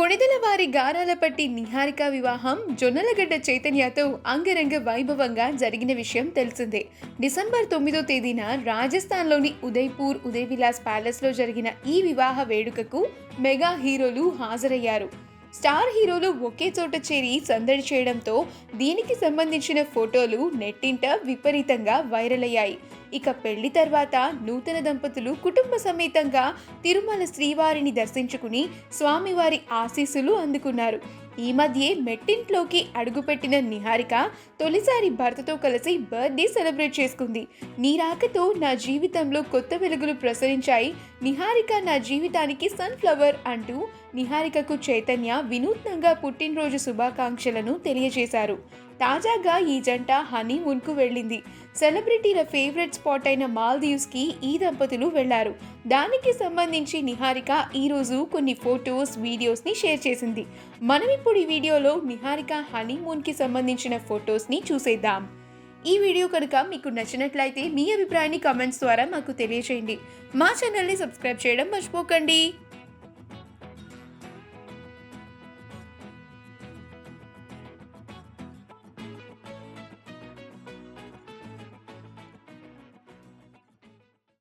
కొణిదెల వారి గారాలపట్టి నిహారిక వివాహం జొన్నలగడ్డ చైతన్యతో అంగరంగ వైభవంగా జరిగిన విషయం తెలిసిందే. డిసెంబర్ తొమ్మిదో తేదీన రాజస్థాన్లోని ఉదయ్పూర్ ఉదయ్ విలాస్ ప్యాలెస్లో జరిగిన ఈ వివాహ వేడుకకు మెగా హీరోలు హాజరయ్యారు. స్టార్ హీరోలు ఒకే చోట చేరి సందడి చేయడంతో దీనికి సంబంధించిన ఫోటోలు నెట్టింట విపరీతంగా వైరల్ అయ్యాయి. ఇక పెళ్ళి తర్వాత నూతన దంపతులు కుటుంబ సమేతంగా తిరుమల శ్రీవారిని దర్శించుకుని స్వామివారి ఆశీస్సులు అందుకున్నారు. ఈ మధ్యే మెట్టింట్లోకి అడుగుపెట్టిన నిహారిక తొలిసారి భర్తతో కలిసి బర్త్డే సెలబ్రేట్ చేసుకుంది. నీ రాకతో నా జీవితంలో కొత్త వెలుగులు ప్రసరించాయి. నిహారిక నా జీవితానికి సన్ఫ్లవర్ అంటూ నిహారికకు చైతన్య వినూత్నంగా పుట్టినరోజు శుభాకాంక్షలను తెలియజేశారు. తాజాగా ఈ జంట హనీమూన్కు వెళ్ళింది. సెలబ్రిటీల ఫేవరెట్ స్పాట్ అయిన మాల్దీవ్స్కి ఈ దంపతులు వెళ్ళారు. దానికి సంబంధించి నిహారిక ఈరోజు కొన్ని ఫొటోస్ వీడియోస్ని షేర్ చేసింది. మనం ఇప్పుడు ఈ వీడియోలో నిహారిక హనీమూన్కి సంబంధించిన ఫొటోస్ని చూసేద్దాం. ఈ వీడియో కనుక మీకు నచ్చినట్లయితే మీ అభిప్రాయాన్ని కమెంట్స్ ద్వారా మాకు తెలియజేయండి మా ఛానల్ని సబ్స్క్రైబ్ చేయడం మర్చిపోకండి.